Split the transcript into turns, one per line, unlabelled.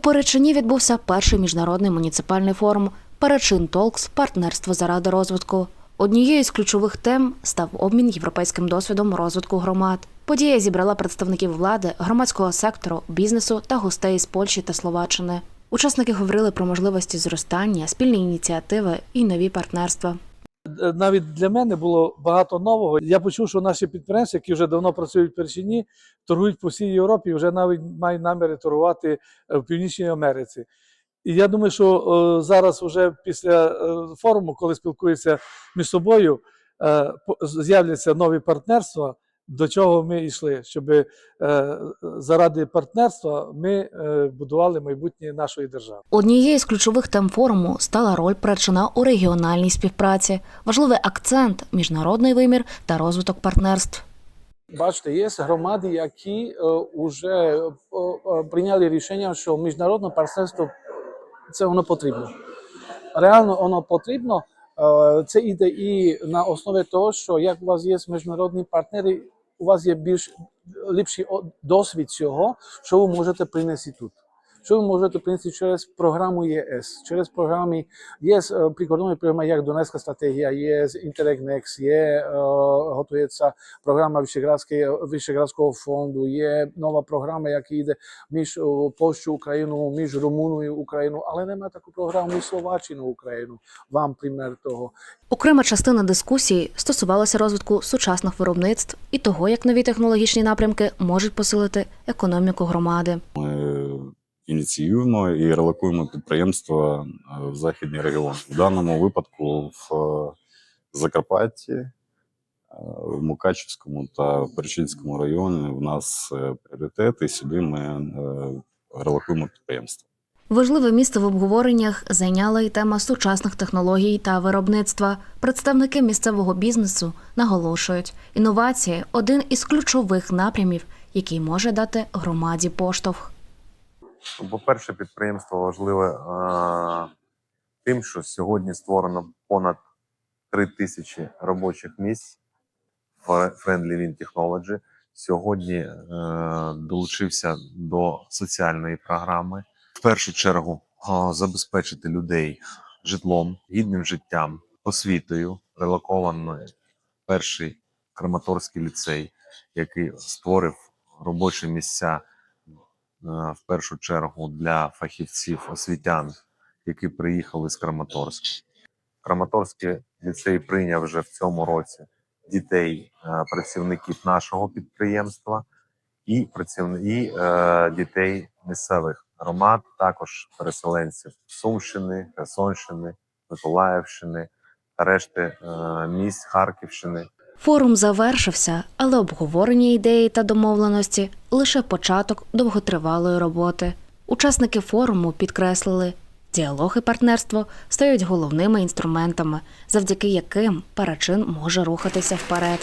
Перечині відбувся перший міжнародний муніципальний форум Перечин Толкс партнерство заради розвитку. Однією з ключових тем став обмін європейським досвідом розвитку громад. Подія зібрала представників влади, громадського сектору, бізнесу та гостей з Польщі та Словаччини. Учасники говорили про можливості зростання, спільні ініціативи і нові партнерства.
Е, навіть для мене було багато нового. Я почув, що наші підприємці, які вже давно працюють в Перчині, торгують по всій Європі, вже навіть мають наміри торгувати е, в Північній Америці. І я думаю, що е, зараз, вже після форуму, коли спілкуються між собою, з'являться нові партнерства. До чого ми йшли, щоб е, заради партнерства ми е, будували майбутнє нашої держави.
Однією з ключових тем форуму стала роль Перечина у регіональній співпраці, важливий акцент міжнародний вимір та розвиток партнерств.
Бачите, є громади, які вже прийняли рішення, що міжнародне партнерство це воно потрібно. Реально воно потрібно. Е, Це іде і на основі того, що як у вас є міжнародні партнери, у вас є більш ліпший досвід цього, що ви можете принести тут. Що ви можете принести через програму ЄС, через програми є е, прикладові програми, як Донецька стратегія, є Interreg Next, є е, готується програма Вишеградської- Вишеградського фонду, є нова програма, яка йде між е, Польщею, Україною, між Румуною, Україною, але немає таку програму між Словаччиною, Україну. Вам примір того.
Окрема частина дискусії стосувалася розвитку сучасних виробництв і того, як нові технологічні напрямки можуть посилити економіку громади.
Ініціюємо і релокуємо підприємства е, в західні регіони. В даному випадку в е, Закарпатті, е, в Мукачівському та Перечинському районі в нас пріоритет, і сюди ми релокуємо підприємства.
Важливе місце в обговореннях зайняла й тема сучасних технологій та виробництва. Представники місцевого бізнесу наголошують, інновації один із ключових напрямів, який може дати громаді поштовх.
Ну, По-перше, підприємство важливе е, тим, що сьогодні створено понад 3 тисячі робочих місць в Friendly Wind Technology. Сьогодні е, долучився до соціальної програми. В першу чергу е, забезпечити людей житлом, гідним життям, освітою. Релокований перший Краматорський ліцей, який створив робочі місця в першу чергу для фахівців освітян, які приїхали з Краматорська. Краматорський ліцей прийняв вже в цьому році дітей е, працівників нашого підприємства і працівни... і, е, дітей місцевих громад, також переселенців Сумщини, Херсонщини, Миколаївщини та решти е, місць Харківщини.
Форум завершився, але обговорення ідеї та домовленості лише початок довготривалої роботи. Учасники форуму підкреслили, діалог і партнерство стають головними інструментами, завдяки яким перечин може рухатися вперед.